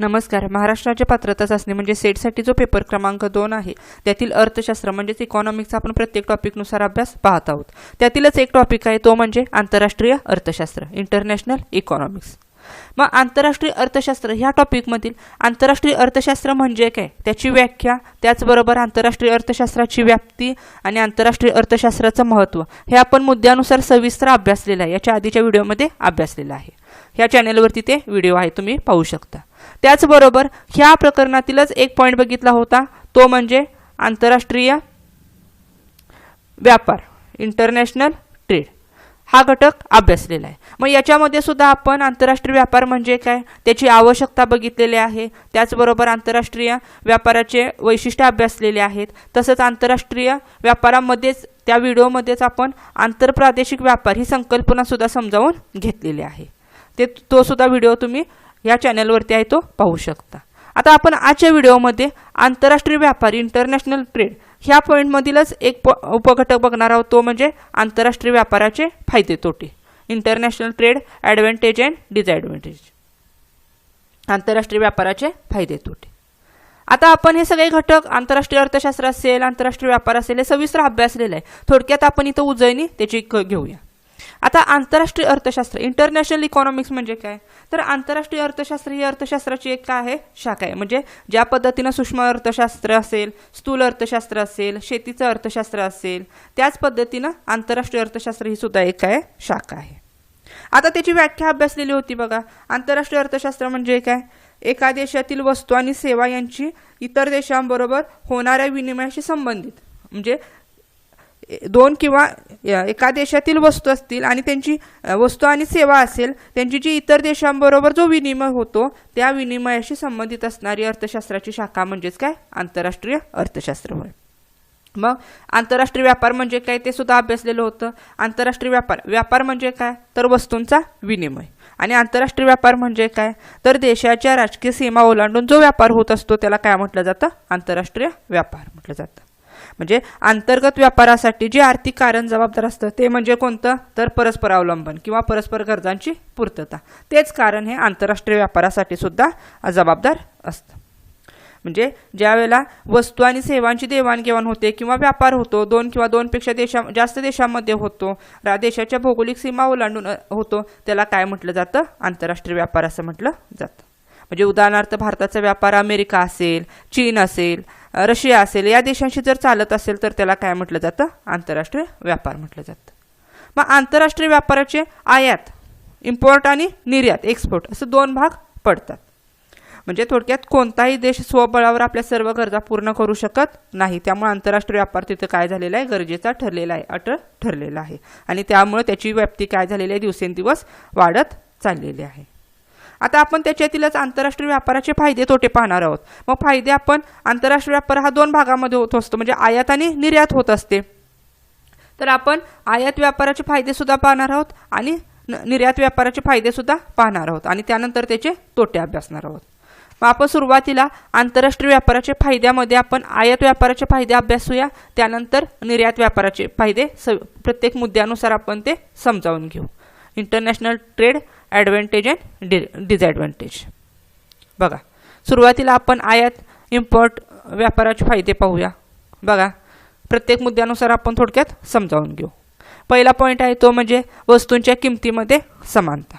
नमस्कार. महाराष्ट्राच्या पात्रता चाचणी म्हणजे सेटसाठी जो पेपर क्रमांक दोन आहे त्यातील अर्थशास्त्र म्हणजेच इकॉनॉमिक्सचा आपण प्रत्येक टॉपिकनुसार अभ्यास पाहत आहोत. त्यातीलच एक टॉपिक आहे तो म्हणजे आंतरराष्ट्रीय अर्थशास्त्र इंटरनॅशनल इकॉनॉमिक्स मग आंतरराष्ट्रीय अर्थशास्त्र ह्या टॉपिकमधील आंतरराष्ट्रीय अर्थशास्त्र म्हणजे काय? त्याची व्याख्या त्याचबरोबर आंतरराष्ट्रीय अर्थशास्त्राची व्याप्ती आणि आंतरराष्ट्रीय अर्थशास्त्राचं महत्त्व हे आपण मुद्द्यानुसार सविस्तर अभ्यासलेलं आहे. याच्या आधीच्या व्हिडिओमध्ये अभ्यासलेलं आहे. ह्या चॅनेलवरती ते व्हिडिओ आहे तुम्ही पाहू शकता. त्याचबरोबर ह्या प्रकरणातीलच एक पॉईंट बघितला होता तो म्हणजे आंतरराष्ट्रीय व्यापार इंटरनॅशनल हा घटक अभ्यासलेला आहे. मग याच्यामध्ये सुद्धा आपण आंतरराष्ट्रीय व्यापार म्हणजे काय? त्याची आवश्यकता बघितलेली आहे. त्याचबरोबर आंतरराष्ट्रीय व्यापाराचे वैशिष्ट्य अभ्यासलेले आहेत. तसंच आंतरराष्ट्रीय व्यापारामध्येच त्या व्हिडिओमध्येच आपण आंतरप्रादेशिक व्यापार ही संकल्पनासुद्धा समजावून घेतलेली आहे. ते तो सुद्धा व्हिडिओ तुम्ही या चॅनलवरती आहे तो पाहू शकता. आता आपण आजच्या व्हिडिओमध्ये आंतरराष्ट्रीय व्यापार इंटरनॅशनल ट्रेड ह्या पॉईंटमधीलच एक प उपघटक बघणार आहोत तो म्हणजे आंतरराष्ट्रीय व्यापाराचे फायदे तोटे. International trade advantage and disadvantage आंतरराष्ट्रीय व्यापाराचे फायदे तोटे. आता आपण हे सगळे घटक आंतरराष्ट्रीय अर्थशास्त्र असेल आंतरराष्ट्रीय व्यापार असेल हे सविस्तर अभ्यासलेलं आहे. थोडक्यात आपण इथं उजळणी त्याची क- घेऊया. आता आंतरराष्ट्रीय अर्थशास्त्र इंटरनॅशनल इकॉनॉमिक्स म्हणजे काय? तर आंतरराष्ट्रीय अर्थशास्त्र ही अर्थशास्त्राची एक काय आहे? शाखा आहे. म्हणजे ज्या पद्धतीनं सूक्ष्म अर्थशास्त्र असेल स्थूल अर्थशास्त्र असेल शेतीचं अर्थशास्त्र असेल त्याच पद्धतीनं आंतरराष्ट्रीय अर्थशास्त्र ही सुद्धा एक काय? शाखा आहे. आता त्याची व्याख्या अभ्यासलेली होती बघा. आंतरराष्ट्रीय अर्थशास्त्र म्हणजे काय? एका देशातील वस्तू आणि सेवा यांची इतर देशांबरोबर होणाऱ्या विनिमयाशी संबंधित. म्हणजे दोन किंवा एका देशातील वस्तू असतील आणि त्यांची वस्तू आणि सेवा असेल त्यांची जी इतर देशांबरोबर जो विनिमय होतो त्या विनिमयाशी संबंधित असणारी अर्थशास्त्राची शाखा म्हणजेच काय? आंतरराष्ट्रीय अर्थशास्त्र होय. मग आंतरराष्ट्रीय व्यापार म्हणजे काय ते सुद्धा अभ्यासलेलं होतं. आंतरराष्ट्रीय व्यापार व्यापार म्हणजे काय? तर वस्तूंचा विनिमय. आणि आंतरराष्ट्रीय व्यापार म्हणजे काय? तर देशाच्या राजकीय सीमा ओलांडून जो व्यापार होत असतो त्याला काय म्हटलं जातं? आंतरराष्ट्रीय व्यापार म्हटलं जातं. म्हणजे अंतर्गत व्यापारासाठी जे आर्थिक कारण जबाबदार असतं ते म्हणजे कोणतं? तर परस्पर अवलंबन किंवा परस्पर गरजांची पूर्तता. तेच कारण हे आंतरराष्ट्रीय व्यापारासाठी सुद्धा जबाबदार असतं. म्हणजे ज्यावेळेला वस्तू आणि सेवांची देवाणघेवाण होते किंवा व्यापार होतो दोन किंवा दोनपेक्षा देशा जास्त देशांमध्ये होतो रा देशाच्या भौगोलिक सीमा ओलांडून होतो त्याला काय म्हटलं जातं? आंतरराष्ट्रीय व्यापार असं म्हटलं जातं. म्हणजे उदाहरणार्थ भारताचा व्यापार अमेरिका असेल चीन असेल रशिया असेल या देशांशी जर चालत असेल तर त्याला काय म्हटलं जातं? आंतरराष्ट्रीय व्यापार म्हटलं जातं. मग आंतरराष्ट्रीय व्यापाराचे आयात इम्पोर्ट आणि निर्यात एक्सपोर्ट असं दोन भाग पडतात. म्हणजे थोडक्यात कोणताही देश स्वबळावर आपल्या सर्व गरजा पूर्ण करू शकत नाही. त्यामुळे आंतरराष्ट्रीय व्यापार तिथं काय झालेला आहे? गरजेचा ठरलेला आहे अट ठरलेला आहे. आणि त्यामुळे त्याची व्याप्ती काय झालेली आहे? दिवसेंदिवस वाढत चाललेली आहे. आता आपण त्याच्यातीलच आंतरराष्ट्रीय व्यापाराचे फायदे तोटे पाहणार आहोत. मग फायदे आपण आंतरराष्ट्रीय व्यापार हा दोन भागामध्ये होत असतो म्हणजे आयात आणि निर्यात होत असते. तर आपण आयात व्यापाराचे फायदेसुद्धा पाहणार आहोत आणि न- निर्यात व्यापाराचे फायदेसुद्धा पाहणार आहोत आणि त्यानंतर त्याचे तोटे अभ्यासणार आहोत. मग आपण सुरुवातीला आंतरराष्ट्रीय व्यापाराचे फायद्यामध्ये आपण आयात व्यापाराचे फायदे अभ्यासूया त्यानंतर निर्यात व्यापाराचे फायदे स प्रत्येक मुद्द्यानुसार आपण ते समजावून घेऊ. International trade advantage and dis disadvantage. बघा सुरुवातीला आपण आयात इम्पोर्ट व्यापाराचे फायदे पाहूया. बघा प्रत्येक मुद्द्यानुसार आपण थोडक्यात समजावून घेऊ. पहिला पॉईंट आहे तो म्हणजे वस्तूंच्या किमतीमध्ये समानता.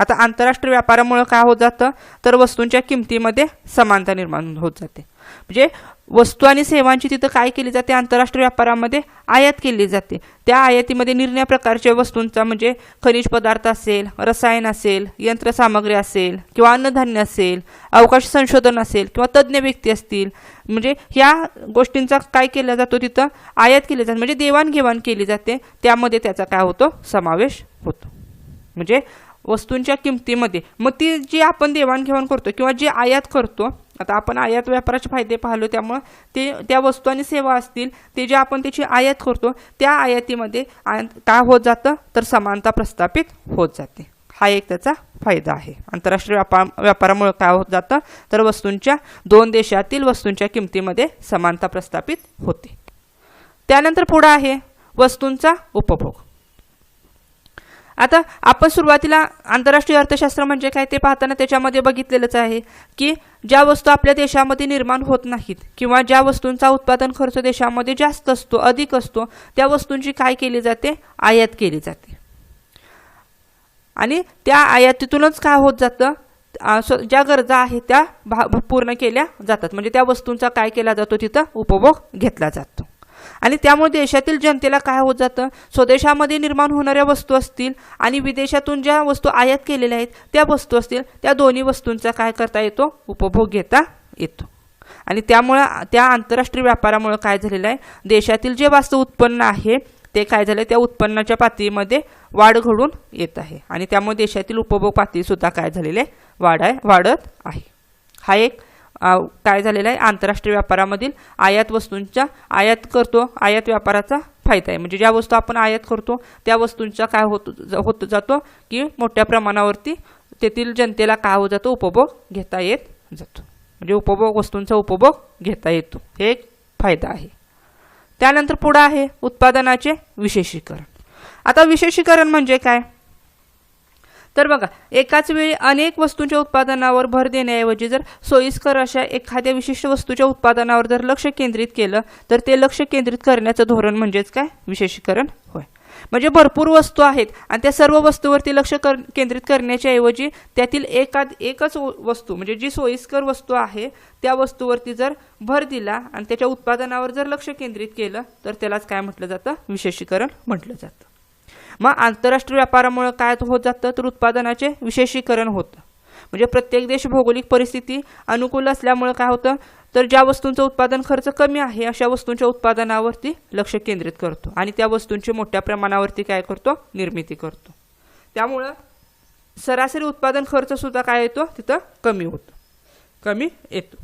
आता आंतरराष्ट्रीय व्यापारामुळं काय होत जातं? तर वस्तूंच्या किमतीमध्ये समानता निर्माण होत जाते. म्हणजे वस्तू आणि सेवांची तिथं काय केली जाते? आंतरराष्ट्रीय व्यापारामध्ये आयात केली जाते. त्या आयातीमध्ये निरनिराळ्या प्रकारच्या वस्तूंचा म्हणजे खनिज पदार्थ असेल रसायन असेल यंत्रसामग्री असेल किंवा अन्नधान्य असेल अवकाश संशोधन असेल किंवा तज्ज्ञ व्यक्ती असतील. म्हणजे ह्या गोष्टींचा काय केला जातो तिथं? आयात केली जाते. म्हणजे देवाणघेवाण केली जाते. त्यामध्ये त्याचा काय होतो? समावेश होतो. म्हणजे वस्तूंच्या किमतीमध्ये. मग ती जी आपण देवाणघेवाण करतो किंवा जी आयात करतो आता आपण आयात व्यापाराचे फायदे पाहिलो त्यामुळं ते त्या वस्तू आणि सेवा असतील ते जे आपण त्याची आयात करतो त्या आयातीमध्ये काय होत जातं? तर समानता प्रस्थापित होत जाते. हा एक त्याचा फायदा आहे. आंतरराष्ट्रीय व्यापार व्यापारामुळे काय होत जातं? तर वस्तूंच्या दोन देशातील वस्तूंच्या किमतीमध्ये समानता प्रस्थापित होते. त्यानंतर पुढं आहे वस्तूंचा उपभोग. आता आपण सुरुवातीला आंतरराष्ट्रीय अर्थशास्त्र म्हणजे काय ते पाहताना त्याच्यामध्ये बघितलेलंच आहे की ज्या वस्तू आपल्या देशामध्ये निर्माण होत नाहीत किंवा ज्या वस्तूंचा उत्पादन खर्च देशामध्ये जास्त असतो अधिक असतो त्या वस्तूंची काय केली जाते? आयात केली जाते. आणि त्या आयातीतूनच काय होत जातं? ज्या गरजा आहेत त्या भा पूर्ण केल्या जातात. म्हणजे त्या वस्तूंचा काय केला जातो तिथं? उपभोग घेतला जातो. आणि त्यामुळे देशातील जनतेला काय होत जातं? स्वदेशामध्ये निर्माण होणाऱ्या वस्तू असतील आणि विदेशातून ज्या वस्तू आयात केलेल्या आहेत त्या वस्तू असतील त्या दोन्ही वस्तूंचा काय करता येतो? उपभोग घेता येतो. आणि त्यामुळं त्या आंतरराष्ट्रीय व्यापारामुळं काय झालेलं आहे? देशातील जे वास्तव उत्पन्न आहे ते काय झालं? त्या उत्पन्नाच्या पातळीमध्ये वाढ घडून येत आहे. आणि त्यामुळे देशातील उपभोग पातळीसुद्धा काय झालेले आहे? वाढ आहे वाढत आहे. हा एक काय झालेला आहे? आंतरराष्ट्रीय व्यापारामधील आयात वस्तूंच्या आयात करतो आयात व्यापाराचा फायदा आहे. म्हणजे ज्या वस्तू आपण आयात करतो त्या वस्तूंचा काय होत होत जातो की मोठ्या प्रमाणावरती तेथील जनतेला काय होत जातो? उपभोग घेता येत जातो. म्हणजे उपभोग वस्तूंचा उपभोग घेता येतो. हे एक फायदा आहे. त्यानंतर पुढं आहे उत्पादनाचे विशेषीकरण. आता विशेषीकरण म्हणजे काय? तर बघा एकाच वेळी अनेक वस्तूंच्या उत्पादनावर भर देण्याऐवजी जर सोयीस्कर अशा एखाद्या विशिष्ट वस्तूच्या उत्पादनावर जर लक्ष केंद्रित केलं तर ते लक्ष केंद्रित करण्याचं धोरण म्हणजेच काय? विशेषीकरण होय. म्हणजे भरपूर वस्तू आहेत आणि त्या सर्व वस्तूवरती लक्ष कर केंद्रित करण्याच्या ऐवजी त्यातील एकाद एकच वस्तू म्हणजे जी सोयीस्कर वस्तू आहे त्या वस्तूवरती जर भर दिला आणि त्याच्या उत्पादनावर जर लक्ष केंद्रित केलं तर त्यालाच काय म्हटलं जातं? विशेषीकरण म्हटलं जातं. मग आंतरराष्ट्रीय व्यापारामुळे काय होत जातं? तर उत्पादनाचे विशेषीकरण होतं. म्हणजे प्रत्येक देश भौगोलिक परिस्थिती अनुकूल असल्यामुळं काय होतं? तर ज्या वस्तूंचं उत्पादन खर्च कमी आहे अशा वस्तूंच्या उत्पादनावरती लक्ष केंद्रित करतो आणि त्या वस्तूंची मोठ्या प्रमाणावरती काय करतो? निर्मिती करतो. त्यामुळं सरासरी उत्पादन खर्चसुद्धा काय येतो? तिथं कमी होतो. कमी येतो.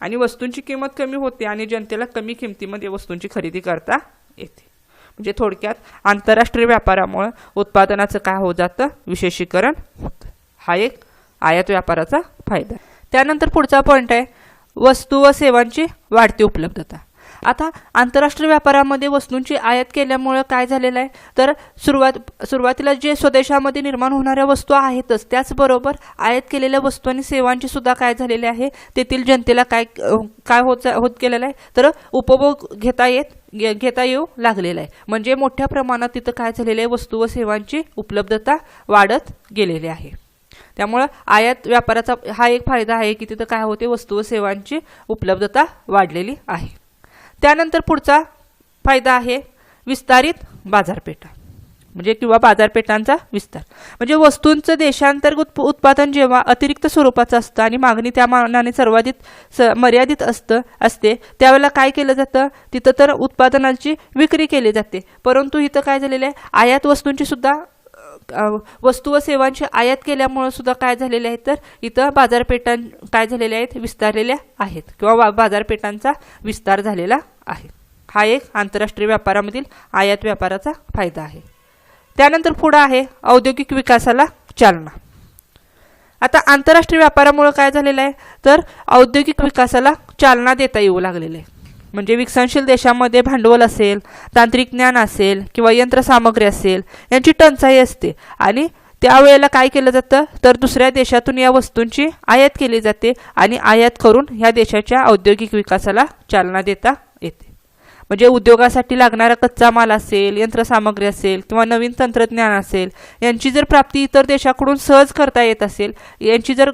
आणि वस्तूंची किंमत कमी होते आणि जनतेला कमी किमतीमध्ये वस्तूंची खरेदी करता येते. म्हणजे थोडक्यात आंतरराष्ट्रीय व्यापारामुळं उत्पादनाचं काय होत जातं? विशेषीकरण होतं. हा एक आयात व्यापाराचा फायदा त्यानंतर पुढचा पॉईंट आहे. वस्तू व सेवांची वाढती उपलब्धता. आता आंतरराष्ट्रीय व्यापारामध्ये वस्तूंची आयात केल्यामुळं काय झालेलं आहे? तर सुरुवात सुरुवातीला जे स्वदेशामध्ये निर्माण होणाऱ्या वस्तू आहेतच त्याचबरोबर आयात केलेल्या वस्तू आणि सेवांची सुद्धा काय झालेले आहे? तेथील जनतेला काय काय होत होत गेलेलं आहे? तर उपभोग घेता येत घे- घेता येऊ लागलेला आहे. म्हणजे मोठ्या प्रमाणात तिथं काय झालेलं आहे? वस्तू व सेवांची उपलब्धता वाढत गेलेली आहे. त्यामुळं आयात व्यापाराचा हा एक फायदा आहे की तिथं काय होते? वस्तू व सेवांची उपलब्धता वाढलेली आहे. त्यानंतर पुढचा फायदा आहे विस्तारित बाजारपेठा. म्हणजे किंवा बाजारपेठांचा विस्तार. म्हणजे वस्तूंचं देशांतर्गत उत्पादन जेव्हा अतिरिक्त स्वरूपाचं असतं आणि मागणी त्या मानाने सर्वाधिक स मर्यादित असतं असते त्यावेळेला काय केलं जातं? तिथं तर उत्पादनांची विक्री केली जाते. परंतु इथं काय झालेलं आहे? आयात वस्तूंची सुद्धा वस्तू व सेवांची आयात केल्यामुळं सुद्धा काय झालेले आहेत तर इथं बाजारपेठां काय झालेल्या आहेत? विस्तारलेल्या आहेत. किंवा बाजारपेठांचा विस्तार झालेला आहे. हा एक आंतरराष्ट्रीय व्यापारामधील आयात व्यापाराचा फायदा आहे. त्यानंतर पुढं आहे औद्योगिक विकासाला चालना. आता आंतरराष्ट्रीय व्यापारामुळं काय झालेलं आहे? तर औद्योगिक विकासाला चालना देता येऊ लागलेलं आहे. म्हणजे विकसनशील देशामध्ये भांडवल असेल तांत्रिक ज्ञान असेल किंवा यंत्रसामग्री असेल यांची टंचाई असते. आणि त्यावेळेला काय केलं जातं? तर दुसऱ्या देशातून या वस्तूंची आयात केली जाते आणि आयात करून ह्या देशाच्या औद्योगिक विकासाला चालना देता म्हणजे उद्योगासाठी लागणारा कच्चा माल असेल यंत्रसामग्री असेल किंवा नवीन तंत्रज्ञान असेल यांची जर प्राप्ती इतर देशाकडून सहज करता येत असेल यांची जर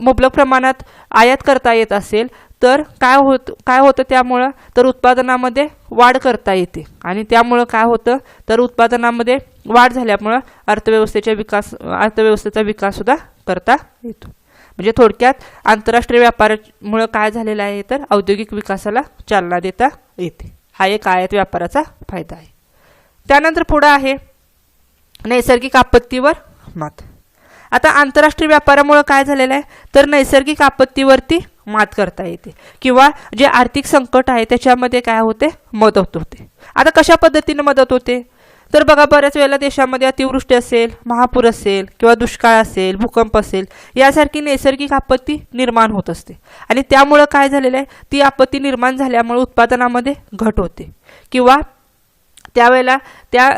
मुबलक प्रमाणात आयात करता येत असेल तर काय होत काय होतं त्यामुळं? तर उत्पादनामध्ये वाढ करता येते. आणि त्यामुळं काय होतं? तर उत्पादनामध्ये वाढ झाल्यामुळं अर्थव्यवस्थेच्या विकास अर्थव्यवस्थेचा विकाससुद्धा करता येतो. म्हणजे थोडक्यात आंतरराष्ट्रीय व्यापारामुळं काय झालेलं आहे तर औद्योगिक विकासाला चालना देता येते. हा एक आयात व्यापाराचा फायदा आहे. त्यानंतर पुढं आहे नैसर्गिक आपत्तीवर मात. आता आंतरराष्ट्रीय व्यापारामुळं काय झालेलं आहे? तर नैसर्गिक आपत्तीवरती मात करता येते. किंवा जे आर्थिक संकट आहे त्याच्यामध्ये काय होते? मदत होते. आता कशा पद्धतीनं मदत होते? तर बघा बऱ्याच वेळेला देशामध्ये अतिवृष्टी असेल महापूर असेल किंवा दुष्काळ असेल भूकंप असेल यासारखी नैसर्गिक आपत्ती निर्माण होत असते. आणि त्यामुळं काय झालेलं आहे? ती आपत्ती निर्माण झाल्यामुळे उत्पादनामध्ये घट होते. किंवा त्यावेळेला त्या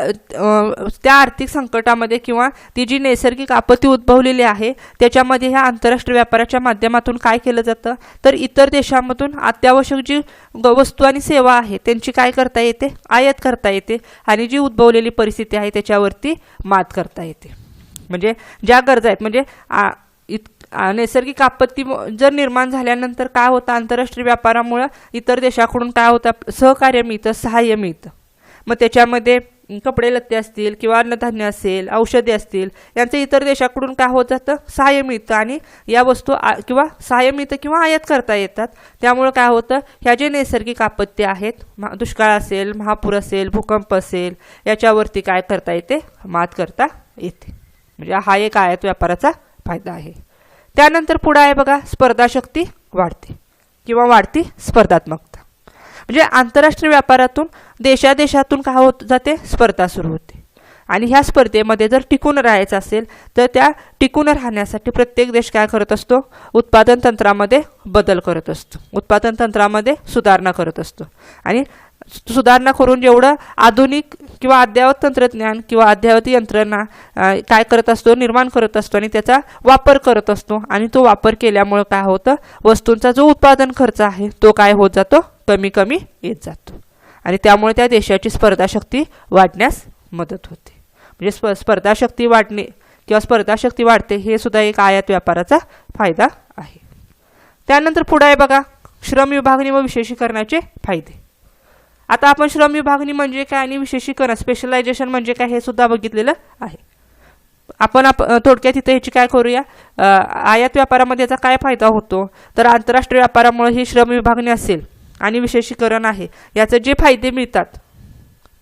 त्या आर्थिक संकटामध्ये किंवा ती जी नैसर्गिक आपत्ती उद्भवलेली आहे त्याच्यामध्ये ह्या आंतरराष्ट्रीय व्यापाराच्या माध्यमातून काय केलं जातं? तर इतर देशामधून अत्यावश्यक जी ग- वस्तू आणि सेवा आहे त्यांची काय करता येते? आयात करता येते आणि जी उद्भवलेली परिस्थिती आहे त्याच्यावरती मात करता येते. म्हणजे ज्या गरजा आहेत म्हणजे आ, इत नैसर्गिक आपत्ती जर निर्माण झाल्यानंतर काय होतं? आंतरराष्ट्रीय व्यापारामुळं इतर देशाकडून काय होतं? सहकार्य मिळतं सहाय्य मिळतं. मग त्याच्यामध्ये कपडे लत्ते असतील किंवा अन्नधान्य असेल औषधे असतील यांचं इतर देशाकडून काय होत जातं? सहाय्य मिळतं आणि या वस्तू आ किंवा सहाय्य मिळतं किंवा आयात करता येतात. त्यामुळं काय होतं? ह्या जे नैसर्गिक आपत्ती आहेत महा- दुष्काळ असेल महापूर असेल भूकंप असेल याच्यावरती काय करता येते? मात करता येते. म्हणजे हा एक आयात व्यापाराचा फायदा आहे. त्यानंतर पुढं आहे बघा स्पर्धाशक्ती वाढते किंवा वाढती स्पर्धात्मकता. म्हणजे आंतरराष्ट्रीय व्यापारातून देशादेशातून काय होत जाते? स्पर्धा सुरू होते. आणि ह्या स्पर्धेमध्ये जर टिकून राहायचं असेल तर त्या टिकून राहण्यासाठी प्रत्येक देश काय करत असतो? उत्पादन तंत्रामध्ये बदल करत असतो. उत्पादन तंत्रामध्ये सुधारणा करत असतो. आणि सुधारणा करून जेवढं आधुनिक किंवा अद्ययावत तंत्रज्ञान किंवा अद्ययावत यंत्रणा काय करत असतो निर्माण करत असतो आणि त्याचा वापर करत असतो आणि तो वापर केल्यामुळं काय होतं? वस्तूंचा जो उत्पादन खर्च आहे तो काय होत जातो? कमी कमी येत जातो. आणि त्यामुळे त्या देशाची स्पर्धाशक्ती वाढण्यास मदत होते. म्हणजे स्प स्पर्धाशक्ती वाढणे किंवा स्पर्धाशक्ती वाढते हे सुद्धा एक आयात व्यापाराचा फायदा आहे. त्यानंतर पुढे आहे बघा श्रम विभागणी व विशेषीकरणाचे फायदे. आता आपण श्रम विभागणी म्हणजे काय आणि विशेषीकरण स्पेशलायझेशन म्हणजे काय हे सुद्धा बघितलेलं आहे. आपण आप थोडक्यात इथे ह्याची काय करूया? आयात व्यापारामध्ये याचा काय फायदा होतो? तर आंतरराष्ट्रीय व्यापारामुळे ही श्रम विभागणी असेल आणि विशेषीकरण आहे. याचे जे फायदे मिळतात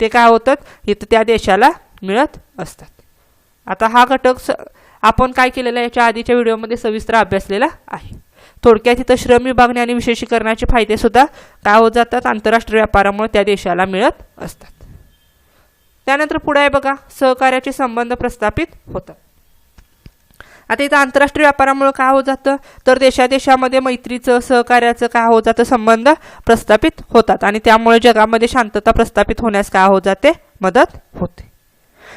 ते काय होतात? इथं त्या देशाला मिळत असतात. आता हा घटक स आपण काय केलेला याच्या आधीच्या व्हिडिओमध्ये सविस्तर अभ्यासलेला आहे. थोडक्यात इथं श्रम विभागणी आणि विशेषीकरणाचे फायदे सुद्धा काय होत जातात? आंतरराष्ट्रीय व्यापारामुळे त्या देशाला मिळत असतात. त्यानंतर पुढे आहे बघा सहकार्याचे संबंध प्रस्थापित होतात. आता इथं आंतरराष्ट्रीय व्यापारामुळे काय होत जातं? तर देशादेशामध्ये मैत्रीचं सहकार्याचं काय होत जातं? संबंध प्रस्थापित होतात. आणि त्यामुळे जगामध्ये शांतता प्रस्थापित होण्यास काय होत जाते? मदत होते.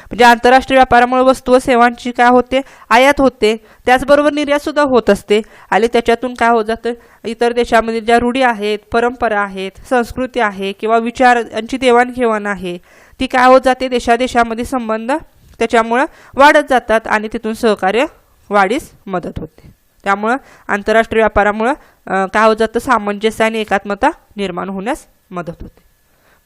म्हणजे आंतरराष्ट्रीय व्यापारामुळे वस्तू व सेवांची काय होते? आयात होते. त्याचबरोबर निर्यात सुद्धा होत असते. आणि त्याच्यातून काय होत जातं? इतर देशामध्ये ज्या रूढी आहेत परंपरा आहेत संस्कृती आहे किंवा विचारांची देवाणघेवाण आहे ती काय होत जाते? देशादेशामध्ये संबंध त्याच्यामुळं वाढत जातात आणि तिथून सहकार्य वाढीस मदत होते. त्यामुळं आंतरराष्ट्रीय व्यापारामुळं काय होत जातं? सामंजस्य आणि एकात्मता निर्माण होण्यास मदत होते.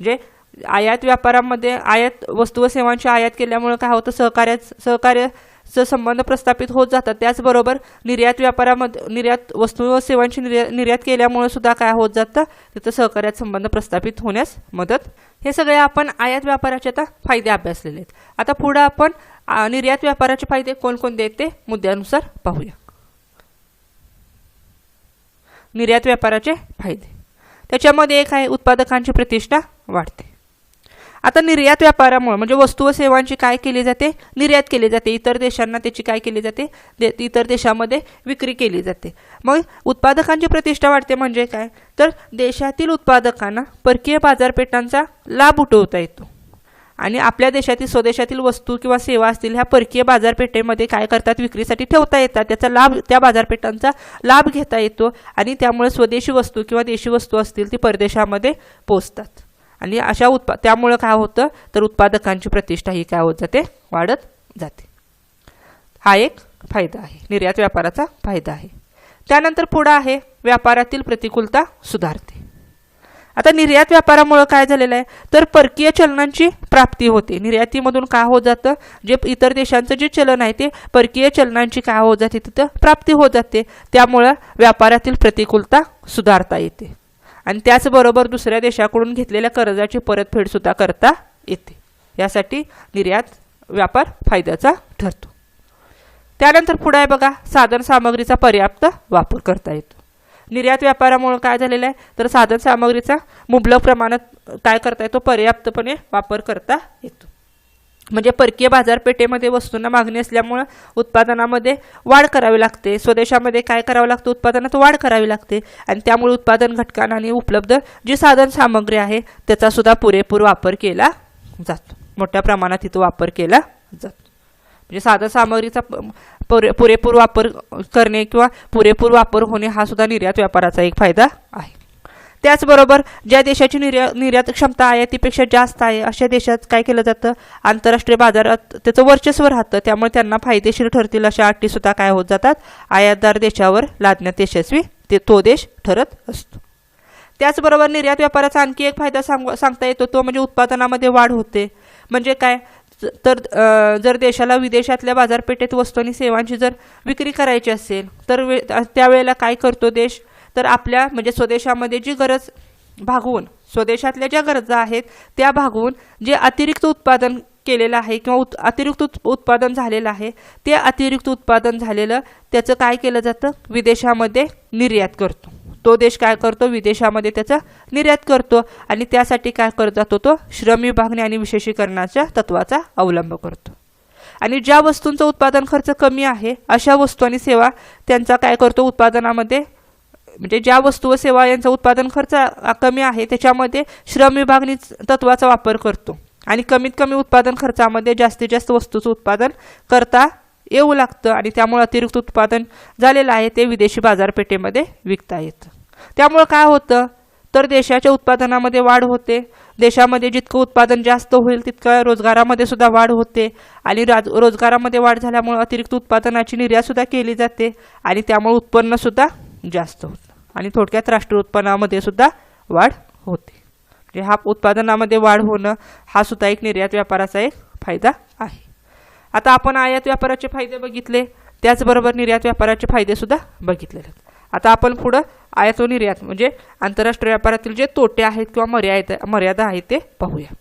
म्हणजे आयात व्यापारामध्ये आयात वस्तू व सेवांची आयात केल्यामुळे काय होतं? सहकार्य सहकार्याचं संबंध प्रस्थापित होत जातात. त्याचबरोबर निर्यात व्यापारामध्ये निर्यात वस्तू व सेवांची निर्या निर्यात केल्यामुळे सुद्धा काय होत जातं? तिथं सहकार्यात संबंध प्रस्थापित होण्यास मदत. हे सगळे आपण आयात व्यापाराचे आता फायदे अभ्यासलेले आहेत. आता पुढं आपण निर्यात व्यापाराचे फायदे कोणकोणते आहेत ते मुद्द्यानुसार पाहूया. निर्यात व्यापाराचे फायदे. त्याच्यामध्ये एक आहे उत्पादकांची प्रतिष्ठा वाढते. आता निर्यात व्यापारामुळे म्हणजे वस्तू व सेवांची काय केली जाते? निर्यात केली जाते. इतर देशांना त्याची काय केली जाते? दे इतर देशामध्ये विक्री केली जाते. मग उत्पादकांची प्रतिष्ठा वाढते म्हणजे काय? तर देशातील उत्पादकांना परकीय बाजारपेठांचा लाभ उठवता येतो. आणि आपल्या देशातील स्वदेशातील वस्तू किंवा सेवा असतील ह्या परकीय बाजारपेठेमध्ये काय करतात? विक्रीसाठी ठेवता येतात. त्याचा लाभ त्या बाजारपेठांचा लाभ घेता येतो. आणि त्यामुळे स्वदेशी वस्तू किंवा देशी वस्तू असतील ती परदेशामध्ये पोचतात. आणि अशा उत्पा त्यामुळं काय होतं? तर उत्पादकांची प्रतिष्ठा ही काय होत जाते? वाढत जाते. हा एक फायदा आहे. निर्यात व्यापाराचा फायदा आहे. त्यानंतर पुढं आहे व्यापारातील प्रतिकूलता सुधारते. आता निर्यात व्यापारामुळं काय झालेलं आहे? तर परकीय चलनांची प्राप्ती होते. निर्यातीमधून काय होत जातं? जे इतर देशांचं जे चलन आहे ते परकीय चलनांची काय होत जाते? तिथं प्राप्ती होत जाते. त्यामुळं व्यापारातील प्रतिकूलता सुधारता येते. आणि त्याचबरोबर दुसऱ्या देशाकडून घेतलेल्या कर्जाची परतफेडसुद्धा करता येते. यासाठी निर्यात व्यापार फायद्याचा ठरतो. त्यानंतर पुढे आहे बघा साधन सामग्रीचा पर्याप्त वापर करता येतो. निर्यात व्यापारामुळे काय झालेलं आहे? तर साधन सामग्रीचा मुबलक प्रमाणात काय करता येतो? पर्याप्तपणे वापर करता येतो. म्हणजे परकीय बाजारपेठेमध्ये वस्तूंना मागणी असल्यामुळं उत्पादनामध्ये वाढ करावी लागते. स्वदेशामध्ये काय करावं लागतं? उत्पादनात वाढ करावी लागते. आणि त्यामुळे उत्पादन घटकांना आणि उपलब्ध जी साधन सामग्री आहे त्याचासुद्धा पुरेपूर वापर केला जातो. मोठ्या प्रमाणात इथं वापर केला जातो. म्हणजे साधन सामग्रीचा प- पुरे पुरेपूर वापर करणे किंवा पुरेपूर वापर होणे हा सुद्धा निर्यात व्यापाराचा एक फायदा आहे. त्याचबरोबर ज्या देशाची निर्या निर्यात क्षमता आयातीपेक्षा जास्त आहे अशा देशात काय केलं जातं? आंतरराष्ट्रीय बाजारात त्याचं वर्चस्व राहतं. त्यामुळे त्यांना फायदेशीर ठरतील अशा अटीसुद्धा काय होत जातात? आयातदार देशावर लादण्यात यशस्वी ते तो देश ठरत असतो. त्याचबरोबर निर्यात व्यापाराचा आणखी एक फायदा सांग सांगता येतो. तो म्हणजे उत्पादनामध्ये वाढ होते. म्हणजे काय? तर जर देशाला विदेशातल्या बाजारपेठेत वस्तू आणि सेवांची जर विक्री करायची असेल तर वे त्यावेळेला काय करतो देश? तर आपल्या म्हणजे स्वदेशामध्ये जी गरज भागवून स्वदेशातल्या ज्या गरजा आहेत त्या भागवून जे अतिरिक्त उत्पादन केलेलं आहे किंवा उत अतिरिक्त उत्पादन झालेलं आहे ते अतिरिक्त उत्पादन झालेलं त्याचं काय केलं जातं? विदेशामध्ये निर्यात करतो. तो देश काय करतो? विदेशामध्ये त्याचा निर्यात करतो आणि त्यासाठी काय करत जातो? तो श्रम विभागणी आणि विशेषीकरणाच्या तत्वाचा अवलंब करतो. आणि ज्या वस्तूंचा उत्पादन खर्च कमी आहे अशा वस्तू आणि सेवा त्यांचा काय करतो? उत्पादनामध्ये म्हणजे ज्या वस्तू व सेवा यांचा उत्पादन खर्च कमी आहे त्याच्यामध्ये श्रम विभागणी तत्वाचा वापर करतो. आणि कमीत कमी उत्पादन खर्चामध्ये जास्तीत जास्त वस्तूचं उत्पादन करता येऊ लागतं आणि त्यामुळे अतिरिक्त उत्पादन झालेलं आहे ते विदेशी बाजारपेठेमध्ये विकता येतं. त्यामुळं काय होतं? तर देशाच्या उत्पादनामध्ये वाढ होते. देशामध्ये जितकं उत्पादन जास्त होईल तितकं रोजगारामध्ये सुद्धा वाढ होते. आणि राज रोजगारामध्ये वाढ झाल्यामुळे अतिरिक्त उत्पादनाची निर्यातसुद्धा केली जाते. आणि त्यामुळे उत्पन्नसुद्धा जास्त होतं. आणि थोडक्यात राष्ट्रीय उत्पन्नामध्ये सुद्धा वाढ होते. म्हणजे हा उत्पादनामध्ये वाढ होणं हा सुद्धा एक निर्यात व्यापाराचा एक फायदा आहे. आता आपण आयात व्यापाराचे फायदे बघितले त्याचबरोबर निर्यात व्यापाराचे फायदेसुद्धा बघितलेले आहेत आता आपण पुढं आयात व निर्यात म्हणजे आंतरराष्ट्रीय व्यापारातील जे तोटे आहेत किंवा मर्यादा मर्यादा आहेत ते पाहूया.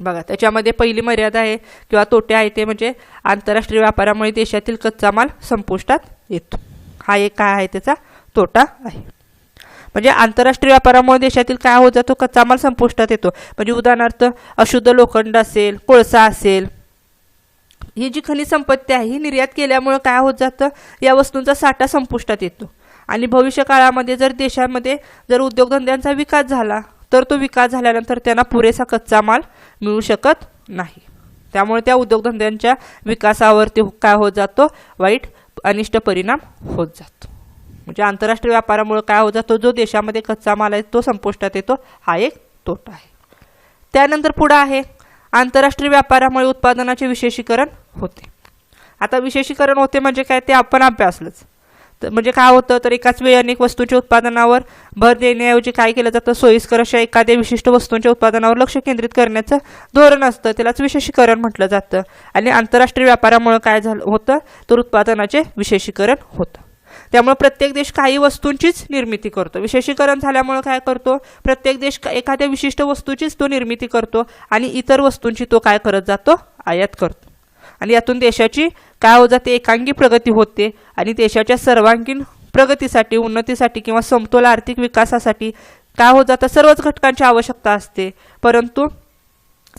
बघा त्याच्यामध्ये पहिली मर्यादा आहे किंवा तोटे आहे ते म्हणजे आंतरराष्ट्रीय व्यापारामुळे देशातील कच्चा माल संपुष्टात येतो. हा एक काय आहे त्याचा? तोटा आहे. म्हणजे आंतरराष्ट्रीय व्यापारामुळे देशातील काय होत जातो? कच्चा माल संपुष्टात येतो. म्हणजे उदाहरणार्थ अशुद्ध लोखंड असेल कोळसा असेल ही जी खनिज संपत्ती आहे ही निर्यात केल्यामुळं काय होत जातं? या वस्तूंचा साठा संपुष्टात येतो. आणि भविष्य काळामध्ये जर देशामध्ये जर उद्योगधंद्यांचा विकास झाला तर तो विकास झाल्यानंतर त्यांना पुरेसा कच्चा माल मिळू शकत नाही. त्यामुळे त्या उद्योगधंद्यांच्या विकासावरती काय होत जातो? वाईट अनिष्ट परिणाम होत जातो. म्हणजे आंतरराष्ट्रीय व्यापारामुळे काय होत जातो जो देशामध्ये कच्चा माल आहे तो संपुष्टात येतो हा एक तोटा आहे. त्यानंतर पुढं आहे आंतरराष्ट्रीय व्यापारामुळे उत्पादनाचे विशेषीकरण होते. आता विशेषीकरण होते म्हणजे काय? ते आपण अभ्यासलंच. तर म्हणजे काय होतं तर एकाच वेळी अनेक वस्तूंच्या उत्पादनावर भर देण्याऐवजी काय केलं जातं? सोयीस्कर अशा एखाद्या विशिष्ट वस्तूंच्या उत्पादनावर लक्ष केंद्रित करण्याचं धोरण असतं. त्यालाच विशेषीकरण म्हटलं जातं. आणि आंतरराष्ट्रीय व्यापारामुळे काय झालं होतं? तर उत्पादनाचे विशेषीकरण होतं. त्यामुळे प्रत्येक देश काही वस्तूंचीच निर्मिती करतो. विशेषीकरण झाल्यामुळे काय करतो? प्रत्येक देश एखाद्या विशिष्ट वस्तूचीच तो निर्मिती करतो आणि इतर वस्तूंची तो काय करत जातो? आयात करतो. आणि यातून देशाची काय होत जाते? एकांगी प्रगती होते आणि देशाच्या सर्वांगीण प्रगतीसाठी उन्नतीसाठी किंवा समतोल आर्थिक विकासासाठी काय हो जातं? सर्वच घटकांची आवश्यकता असते. परंतु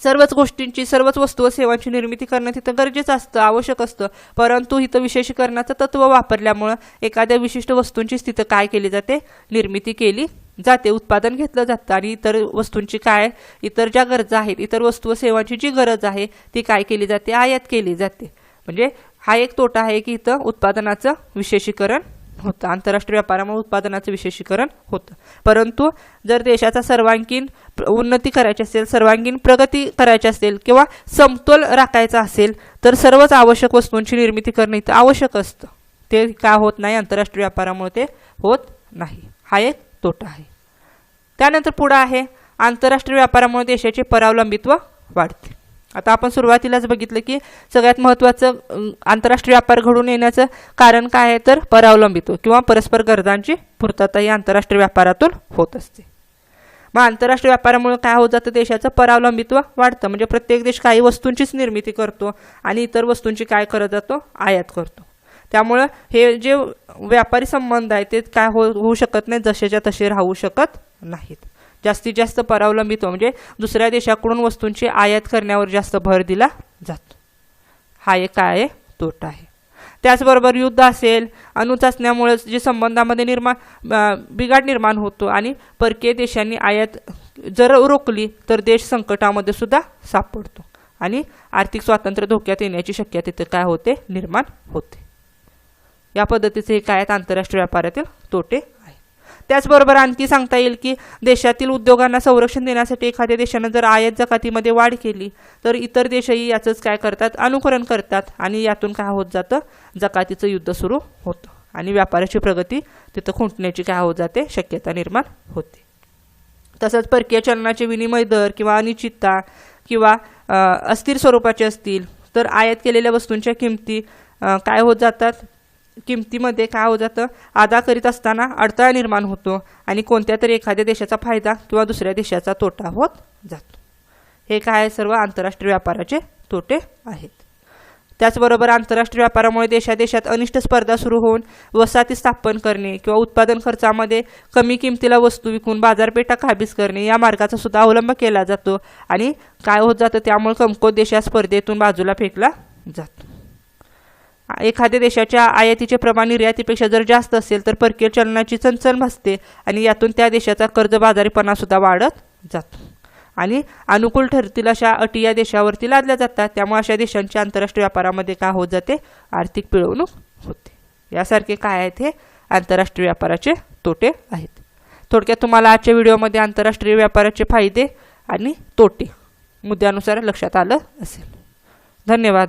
सर्वच गोष्टींची सर्वच वस्तू व सेवांची निर्मिती करणं तिथं गरजेचं असतं आवश्यक असतं. परंतु इथं विशेषीकरणाचं तत्व वापरल्यामुळं एखाद्या विशिष्ट वस्तूंचीच तिथं काय केली जाते? निर्मिती केली जाते उत्पादन घेतलं जातं आणि इतर वस्तूंची काय इतर ज्या गरजा आहेत इतर वस्तू व सेवांची जी गरज आहे ती काय केली जाते? आयात केली जाते. म्हणजे हा एक तोटा आहे की इथं उत्पादनाचं विशेषीकरण होतं. आंतरराष्ट्रीय व्यापारामुळे उत्पादनाचं विशेषीकरण होतं. परंतु जर देशाचा सर्वांगीण उन्नती करायची असेल सर्वांगीण प्रगती करायची असेल किंवा समतोल राखायचा असेल तर सर्वच आवश्यक वस्तूंची निर्मिती करणे इथं आवश्यक असतं. ते का होत नाही? आंतरराष्ट्रीय व्यापारामुळे ते होत नाही. हा एक तोटा आहे. त्यानंतर पुढं आहे आंतरराष्ट्रीय व्यापारामुळे देशाचे परावलंबित्व वाढते. आता आपण सुरुवातीलाच बघितलं की सगळ्यात महत्त्वाचं आंतरराष्ट्रीय व्यापार घडून येण्याचं कारण काय आहे तर परावलंबित्व किंवा परस्पर गरजांची पूर्तता ही आंतरराष्ट्रीय व्यापारातून होत असते. मग आंतरराष्ट्रीय व्यापारामुळे काय होत जातं? देशाचं परावलंबित्व वाढतं. म्हणजे प्रत्येक देश काही वस्तूंचीच निर्मिती करतो आणि इतर वस्तूंची काय करत जातो? आयात करतो. त्यामुळं हे जे व्यापारी संबंध आहे ते काय हो होऊ शकत नाही जसेच्या तसे राहू शकत नाहीत. जास्तीत जास्त परावलंबित्व म्हणजे दुसऱ्या देशाकडून वस्तूंची आयात करण्यावर जास्त भर दिला जातो. हा एक काय आहे? तोटा आहे. त्याचबरोबर युद्ध असेल अणुचाचण्यामुळे जे संबंधामध्ये निर्माण बिघाड निर्माण होतो आणि परकीय देशांनी आयात जर रोखली तर देश संकटामध्ये सुद्धा सापडतो आणि आर्थिक स्वातंत्र्य धोक्यात येण्याची शक्यता तिथे काय होते? निर्माण होते. या पद्धतीचे हे काय आहेत? आंतरराष्ट्रीय व्यापारातील तोटे त्याचबरोबर आणखी सांगता येईल की देशातील उद्योगांना संरक्षण देण्यासाठी एखाद्या देशानं जर आयात जकातीमध्ये वाढ केली तर इतर देशही याचंच काय करतात? अनुकरण करतात आणि यातून काय होत जातं? जकातीचं युद्ध सुरू होतं आणि व्यापाराची प्रगती तिथं खुंटण्याची काय होत जाते? शक्यता निर्माण होते. तसंच परकीय चलनाचे विनिमय दर किंवा अनिश्चितता किंवा अस्थिर स्वरूपाचे असतील तर आयात केलेल्या वस्तूंच्या किमती काय होत जातात? किमतीमध्ये काय हो जातं? अदा करीत असताना अडथळा निर्माण होतो आणि कोणत्या तरी एखाद्या देशाचा फायदा किंवा दुसऱ्या देशाचा तोटा होत जातो. हे काय आहे? सर्व आंतरराष्ट्रीय व्यापाराचे तोटे आहेत. त्याचबरोबर आंतरराष्ट्रीय व्यापारामुळे देशादेशात अनिष्ट स्पर्धा सुरू होऊन वसाहती स्थापन करणे किंवा उत्पादन खर्चामध्ये कमी किमतीला वस्तू विकून बाजारपेठा काबीज करणे या मार्गाचा सुद्धा अवलंब केला जातो आणि काय होत जातं? त्यामुळे कमकोत देश या स्पर्धेतून बाजूला फेकला जातो. एखाद्या देशाच्या आयातीचे प्रमाण निर्यातीपेक्षा जर जास्त असेल तर परकीय चलनाची चणचण भासते आणि यातून त्या देशाचा कर्जबाजारीपणासुद्धा वाढत जातो. आणि अनुकूल ठरतील अशा अटी या देशावरती लादल्या जातात. त्यामुळे अशा देशांच्या आंतरराष्ट्रीय व्यापारामध्ये काय होत जाते? आर्थिक पिळवणूक होते. यासारखे काय आहेत हे आंतरराष्ट्रीय व्यापाराचे तोटे आहेत. थोडक्यात तुम्हाला आजच्या व्हिडिओमध्ये आंतरराष्ट्रीय व्यापाराचे फायदे आणि तोटे मुद्द्यानुसार लक्षात आलं असेल. धन्यवाद.